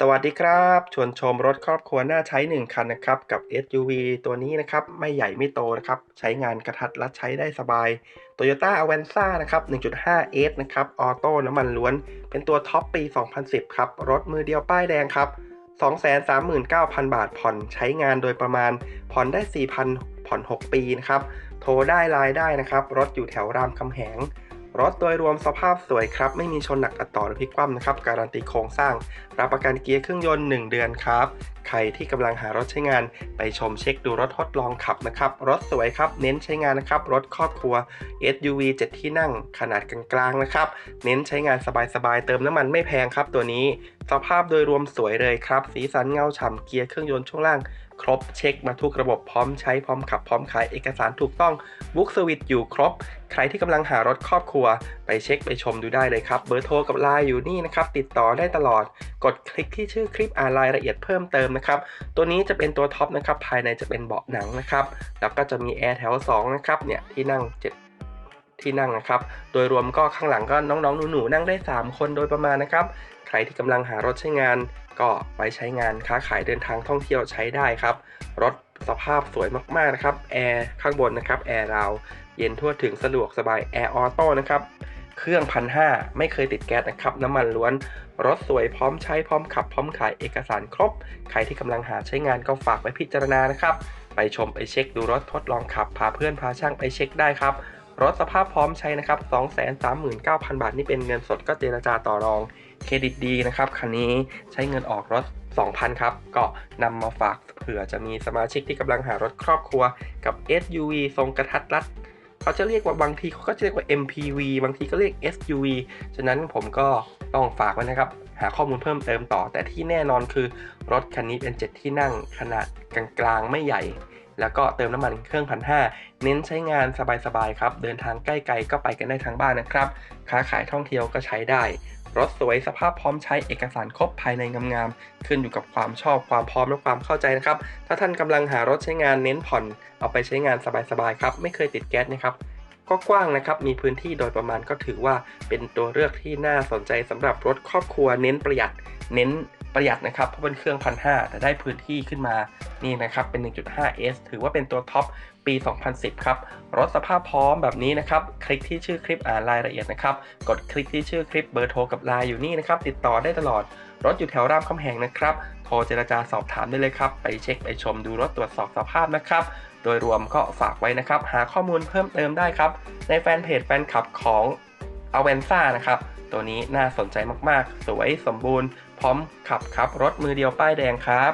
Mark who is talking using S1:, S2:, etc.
S1: สวัสดีครับ ชวนชมรถครอบครัวน่าใช้ 1 คันนะครับ กับ SUV ตัวนี้นะครับ ไม่ใหญ่ไม่โตนะครับ ใช้งานกระทัดรัดใช้ได้สบาย Toyota Avanza นะครับ 1.5 S นะครับ ออโต้น้ำมันล้วน เป็นตัวท็อปปี 2010 ครับ รถมือเดียวป้ายแดงครับ 239,000 บาทผ่อนใช้งานโดยประมาณ ผ่อนได้ 4,000 ผ่อน 6 ปีนะครับ โทรได้ไลน์ได้นะครับ รถอยู่แถวรามคำแหง รถโดยรวมสภาพสวยครับ ไม่มีชนหนักอัดต่อหรือพลิกคว่ำนะครับ การันตีโครงสร้าง รับประกันเกียร์เครื่องยนต์ 1 เดือนครับ ใครที่กำลังหารถใช้งานไปชมเช็คดูรถทดลองขับนะครับ รถสวยครับ เน้นใช้งานนะครับ รถครอบครัว SUV 7 ที่นั่ง ขนาดกลางๆนะครับ เน้นใช้งานสบายๆ เติมน้ำมันไม่แพงครับตัวนี้ สภาพโดยรวมสวยเลยครับ สีสันเงาฉ่ำเกียร์เครื่องยนต์ช่วงล่างครบเช็คมาทุกระบบพร้อมใช้พร้อมขับพร้อมขายเอกสารถูกต้องบุ๊กสวิตอยู่ครบ ใครที่กำลังหารถครอบครัว ไปเช็คไปชมดูได้เลยครับ เบอร์โทรกับไลน์อยู่นี่นะครับ ติดต่อได้ตลอด กดคลิกที่ชื่อคลิปอ่านรายละเอียดเพิ่มเติมนะครับ ตัวนี้จะเป็นตัวท็อปนะครับ ภายในจะเป็นเบาะหนังนะครับ แล้วก็จะมีแอร์แถว2นะครับเนี่ยที่นั่ง 7ที่นั่งนะครับ โดยรวมก็ข้างหลังก็น้องๆ หนูๆ นั่งได้ 3 คนโดยประมาณนะครับ ใครที่กำลังหารถใช้งาน ก็ไปใช้งานค้าขายเดินทางท่องเที่ยวใช้ได้ครับ รถสภาพสวยมากๆนะครับ แอร์ข้างบนนะครับ แอร์ราว เย็นทั่วถึงสะดวกสบาย แอร์ออโต้นะครับ เครื่องพันห้าไม่เคยติดแก๊สนะครับ น้ำมันล้วน รถสวยพร้อมใช้พร้อมขับ พร้อมขายเอกสารครบ ใครที่กำลังหาใช้งานก็ฝากไว้พิจารณานะครับ ไปชมไปเช็คดูรถทดลองขับ พาเพื่อนพาช่างไปเช็คได้ครับ รถสภาพพร้อมใช้นะครับ 239,000 บาท นี่เป็นเงินสดก็เจรจาต่อรอง เครดิตดีนะครับ คันนี้ใช้เงินออกรถ 2,000 ครับ ก็นำมาฝากเผื่อจะมีสมาชิกที่กำลังหารถครอบครัวกับ SUV ทรงกระทัดรัดเขาจะเรียกว่าบางทีเขาก็จะเรียกว่า MPV บางทีก็เรียก SUV ฉะนั้นผมก็ต้องฝากไว้นะครับ หาข้อมูลเพิ่มเติมต่อ แต่ที่แน่นอนคือ รถคันนี้เป็น 7 ที่นั่งขนาดกลางๆ ไม่ใหญ่ แล้วก็เติมน้ำมันเครื่องพันห้าเน้นใช้งานสบายๆครับ เดินทางใกล้ๆก็ไปกันได้ทั้งบ้านนะครับ ค้าขายท่องเที่ยวก็ใช้ได้ รถสวยสภาพพร้อมใช้เอกสารครบภายในงามๆ ขึ้นอยู่กับความชอบความพร้อมและความเข้าใจนะครับ ถ้าท่านกำลังหารถใช้งานเน้นผ่อน เอาไปใช้งานสบายๆครับ ไม่เคยติดแก๊สนะครับก็กว้างนะครับ มีพื้นที่โดยประมาณก็ถือว่าเป็นตัวเลือกที่น่าสนใจสำหรับรถครอบครัวเน้นประหยัด เน้น ประหยัดนะครับเพราะเป็นเครื่องพันห้าแต่ได้พื้นที่ขึ้นมานี่นะครับเป็น 1.5S ถือว่าเป็นตัวท็อปปี 2010 ครับ รถสภาพพร้อมแบบนี้นะครับ คลิกที่ชื่อคลิปอ่านรายละเอียดนะครับ กดคลิกที่ชื่อคลิปเบอร์โทรกับไลน์อยู่นี่นะครับ ติดต่อได้ตลอด รถอยู่แถวรามคำแหงนะครับ โทรเจรจาสอบถามได้เลยครับ ไปเช็คไปชมดูรถตรวจสอบสภาพนะครับ โดยรวมก็ฝากไว้นะครับ หาข้อมูลเพิ่มเติมได้ครับ ในแฟนเพจแฟนคลับของ a v a n z a นะครับ ตัวนี้น่าสนใจมากๆ สวยสมบูรณ์ พร้อมขับครับรถมือเดียวป้ายแดงครับ